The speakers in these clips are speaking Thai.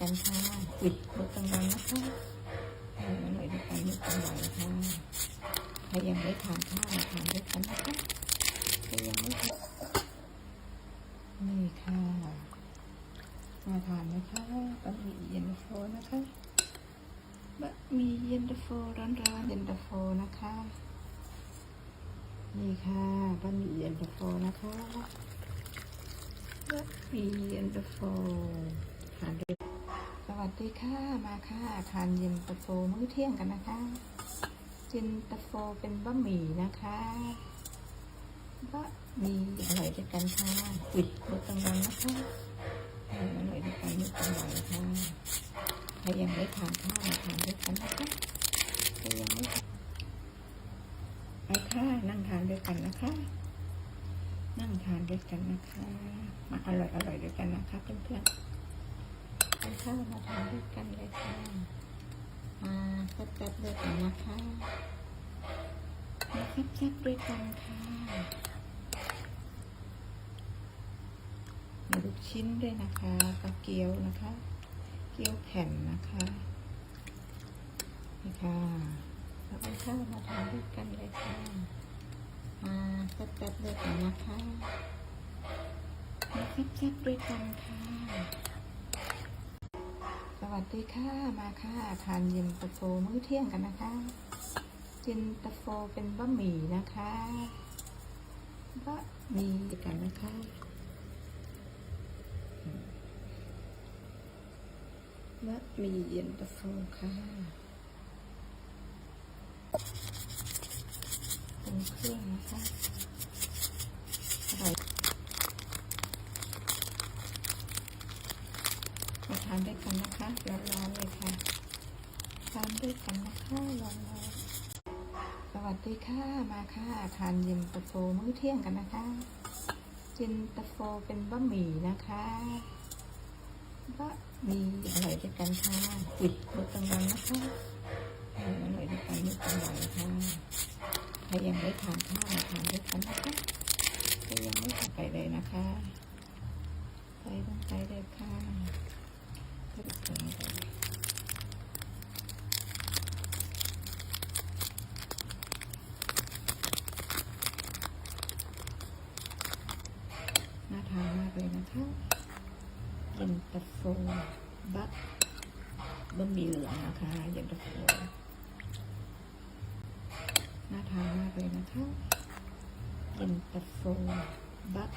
กันค่ะปิดรถกลางวันนะคะทานอร่อยด้วยกันมื้อกลางวันค่ะใครยังไม่ทานข้าวทานด้วยกันนะคะใครยังไม่ทานนี่ค่ะมาทานนะคะบะหมี่เย็นตาโฟนะคะบะหมี่เย็นตาโฟร้อนๆเย็นตาโฟนะคะนี่ค่ะบะหมี่เย็นตาโฟนะคะบะหมี่เย็นตาโฟทานด้วย วัสดีค่ะมาค่ะทานเย็นตาโฟมื้อเที่ยงกันนะคะเย็นตาโฟเป็นบะหมี่นะคะบะหมี่อร่อยด้วยกันค่ะปิดมื้อกลางวันนะคะอร่อยด้วยกันมือกลางวันค่ะใครยังไม่ทานข้าวมาทานด้วยกันนะคะใครยังไม่ทานไปค่ะนั่งทานด้วยกันนะคะ นั่งทานด้วยกันนะคะ มาอร่อยอร่อยด้วยกันนะคะเพื่อนๆ ไปค่ะมาทานด้วยกันเลยค่ะ มาแซ่บๆด้วยกันนะคะมาแซ่บๆด้วยกันค่ะมีลูกชิ้นด้วยนะคะกระเกี๊ยวนะคะ เกี๊ยวแผ่นนะคะนี่ค่ะเราเอาข้าวมาทานด้วยกันเลยค่ะ มาแซ่บๆด้วยกันนะคะมาแซ่บๆด้วยกันค่ะ วัสดีค่ะ มาค่ะ ทานเย็นตาโฟมื้อเที่ยงกันนะคะ เย็นตาโฟเป็นบะหมี่นะคะบะหมี่กันนะคะบะหมี่เย็นตาโฟค่ะเป็นเครื่องนะคะอร่อยาทานด้วยกันนะคะร้อนๆเลยค่ะทานด้วยกันนะคะร้อนๆสวัสดีค่ะมาค่ะทานเย็นตาโฟมื้อเที่ยงกันนะคะเย็นตาโฟเป็นบะหมี่นะคะบะหมี่อร่อยด้วยกันค่ะปิดมื้อกลางวันนะคะอร่อยด้วยกันมื้อกลางวันค่ะใครยังไม่ทานข้าวทานด้วยกันนะคะใครยังไม่ทานไปเลยนะคะไปต้องไปเลยค่ะไปถึงเลยน่าทานมากเลยนะคะเย็นตาโฟบักบะหมี่เหลืองนะคะเย็นตาโฟ น่าทานมากเลยนะคะเย็นตาโฟบัก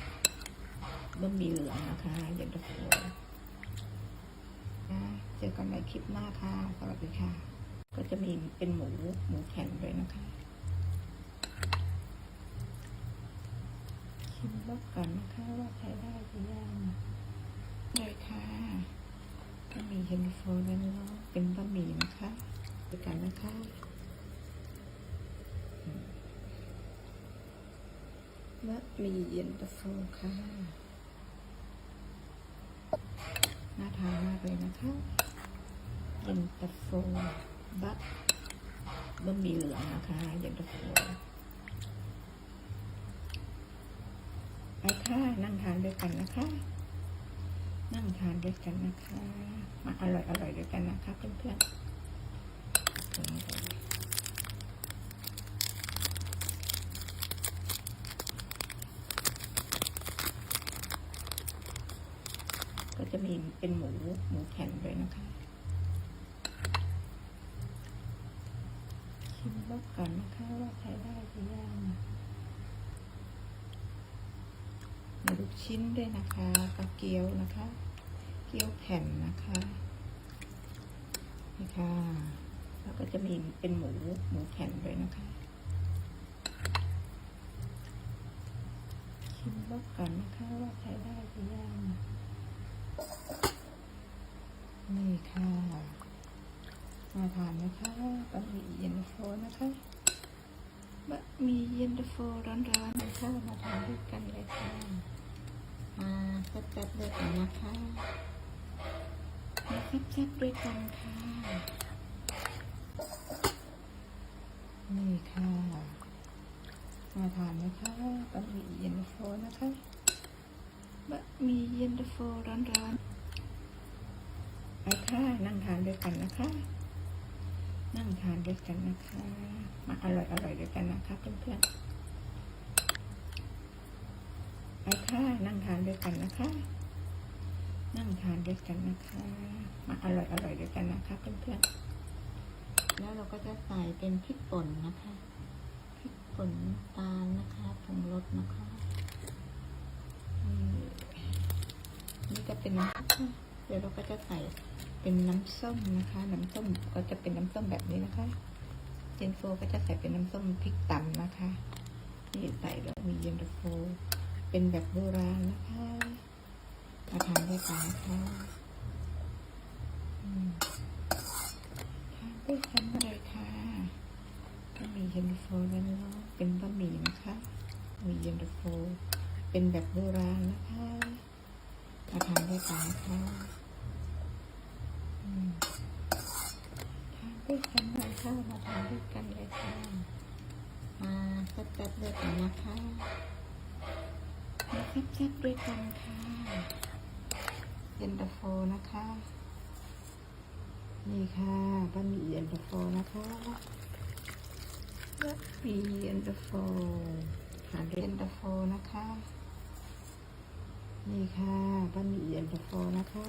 บะหมี่เหลืองนะคะเย็นตาโฟนะเจอกันในคลิปหน้าค่ะ สวัสดีค่ะ ก็จะมีเป็นหมูหมูแผ่นด้วยนะคะชิมรสก่อนนะคะว่าใช้ได้หรือยังเลยค่ะบะหมี่เย็นตาโฟแล้วเนเป็นบะหมี่นะคะด้วยกันนะคะ บะหมี่เย็นตาโฟค่ะ น่าทานมากเลยนะคะเย็นตาโฟบะบะหมี่เหลืองนะคะเย็นตาโฟไปค่ะนั่งทานด้วยกันนะคะ นั่งทานด้วยกันนะคะ มาอร่อยอร่อยด้วยกันนะคะเพื่อนๆตรงนี้เลย ก็ จะมีเป็นหมูหมูแผ่นด้วยนะคะชิมรสก่อนนะคะว่าใช้ได้หรือยังมีลูกชิ้นด้วยนะคะกระเกี๊ยวนะคะ เกี๊ยวแผ่นนะคะนี่ค่ะแล้วก็จะมีเป็นหมูหมูแผ่นด้วยนะคะชิมรสก่อนนะคะว่าใช้ได้หรือยัง นี่ค่ะมาทานนะคะบะหมี่เย็นโฟนะคะบะหมี่เย็นโฟร้อนๆนะคะมาทานด้วยกันเลยค่ะมาแซ่บๆด้วยกันนะคะมาแซ่บๆด้วยกันค่ะ นี่ค่ะมาทานนะคะบะหมี่เย็นโฟนะคะบะหมี่เย็นโฟร้อนๆ นั่งทานด้วยกันนะคะ นั่งทานด้วยกันนะคะ มาอร่อยอร่อยด้วยกันนะคะเพื่อนๆไปค่ะนั่งทานด้วยกันนะคะ นั่งทานด้วยกันนะคะ มาอร่อยอร่อยด้วยกันนะคะเพื่อนๆแล้วเราก็จะใส่เป็นพริกป่นนะคะพริกป่นน้ำตาลนะคะผงรสนะคะนี่นี่จะเป็นเดี๋ยวเราก็จะใส่ เป็นน้ำส้มนะคะ น้ำส้มก็จะเป็นน้ำส้มแบบนี้นะคะเจนโฟก็จะใส่เป็นน้ำส้มพริกตำนะคะนี่ใส่แล้วมีเย็นตาโฟ เป็นแบบโบราณนะคะมาทานด้วยกันนะคะทานด้วยกันเลยค่ะก็มีเย็นตาโฟแล้วเนาะเป็นบะหมี่นะคะมีเย็นตาโฟ เป็นแบบโบราณนะคะมาทานด้วยกันนะคะอืมทาน ด้วยกันเลยค่ะมาทานด้วยกันเลยค่ะมาแซ่บๆด้วยกันนะคะมาแซ่บๆด้วยกันค่ะเย็นตาโฟนะคะ นี่ค่ะบะหมี่เย็นตาโฟนะคะบะหมี่เย็นตาโฟทานด้วยเย็นตาโฟนะคะ นี่ค่ะบะหมี่เย็นตาโฟนะคะ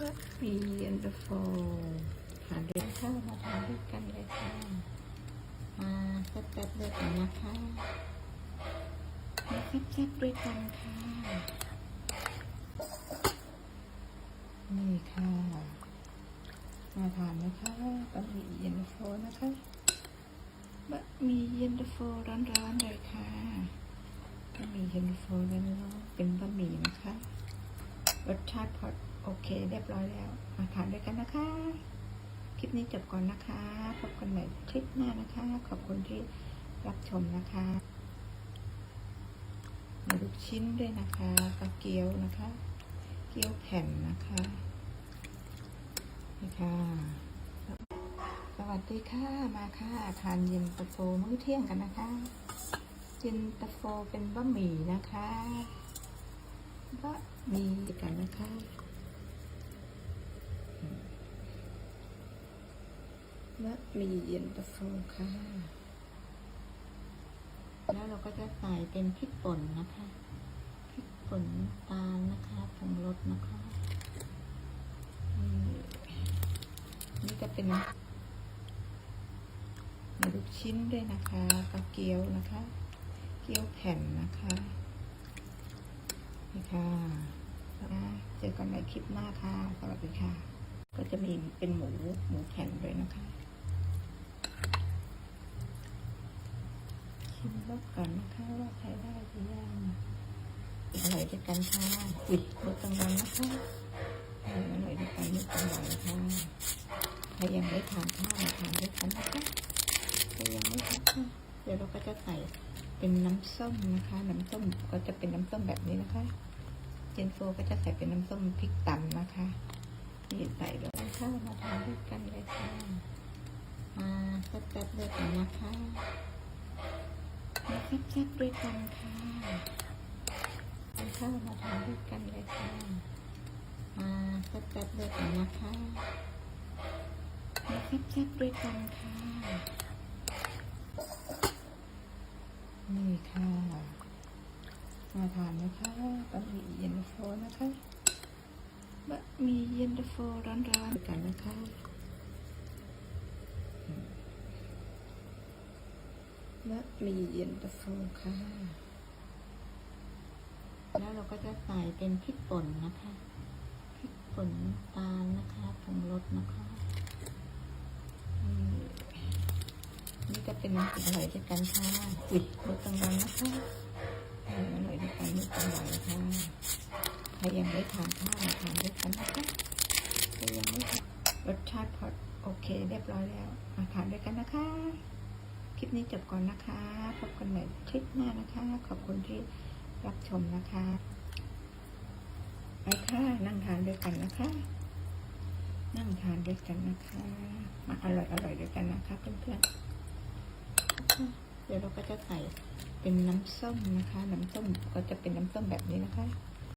บะหมี่เย็นตาโฟทานด้วยข้ามาทานด้วยกันเลยค่ะ มาแซ่บๆด้วยกันนะคะมาแซ่บๆด้วยกันค่ะ นี่ค่ะ มาทานนะคะบะหมี่เย็นตาโฟนะคะบะหมี่เย็นตาโฟร้อนๆเลยค่ะบะหมี่เย็นตาโฟร้อนๆเป็นบะหมี่นะคะรสชาติพอ โอเค เรียบร้อยแล้ว มาทานด้วยกันนะคะ คลิปนี้จบก่อนนะคะ พบกันใหม่คลิปหน้านะคะ ขอบคุณที่รับชมนะคะมีลูกชิ้นด้วยนะคะกระเกี๊ยวนะคะ เกี๊ยวแผ่นนะคะนี่ค่ะ สวัสดีค่ะ มาค่ะทานเย็นตาโฟมื้อเที่ยงกันนะคะเย็นตาโฟเป็นบะหมี่นะคะบะหมี่กันนะคะ บะหมี่เย็นตาโฟค่ะ แล้วเราก็จะใส่เป็นพริกป่นนะคะพริกป่นน้ำตาลนะคะผงรสนะคะนี่นี่จะเป็นมีลูกชิ้นด้วยนะคะกระเกี๊ยวนะคะ เกี๊ยวแผ่นนะคะนี่ค่ะเจอกันในคลิปหน้าค่ะ สวัสดีค่ะ ก็จะมีเป็นหมูหมูแผ่นด้วยนะคะ ชิมรสก่อนนะคะว่าใช้ได้หรือยังอร่อยด้วยกันค่ะอุ้ยรสกลางวันนะคะอร่อยด้วยกันรสกลางวันค่ะใครยังไม่ทานข้าวทานด้วยกันนะคะใครยังไม่ทานข้าวเดี๋ยวเราก็จะใส่เป็นน้ำส้มนะคะ น้ำส้มก็จะเป็นน้ำส้มแบบนี้นะคะเจนโฟก็จะใส่เป็นน้ำส้มพริกตำนะคะนี่ใส่แล้วนะคะมาทานด้วยกันเลยค่ะมาแซ่บๆด้วยกันนะคะ แซ่บๆด้วยกันค่ะทานข้าวมาทานด้วยกันเลยค่ะมาแซ่บๆด้วยกันนะคะมาแซ่บๆด้วยกันค่ะ นี่ค่ะ มาทานนะคะบะหมี่เย็นตาโฟนะคะบะหมี่เย็นตาโฟร้อนๆกันนะคะ บะหมี่เย็นตาโฟค่ะ แล้วเราก็จะใส่เป็นพริกป่นนะคะพริกป่นตาลนะคะผงรสนะคะนี่นี่จะเป็นอร่อยด้วยกันค่ะอุ้ยรสกลางวันนะคะอออร่อยด้วยกันรสกลางวันค่ะใครยังไม่ทานข้าวทานด้วยกันนะคะใครยังไม่ทานรสชาติพอโอเค เรียบร้อยแล้วมาทานด้วยกันนะคะ คลิปนี้จบก่อนนะคะ พบกันใหม่คลิปหน้านะคะ ขอบคุณที่รับชมนะคะไปค่ะนั่งทานด้วยกันนะคะ นั่งทานด้วยกันนะคะ มาอร่อยอร่อยด้วยกันนะคะเพื่อนๆเดี๋ยวเราก็จะใส่เป็นน้ำส้มนะคะ น้ำส้มก็จะเป็นน้ำส้มแบบนี้นะคะ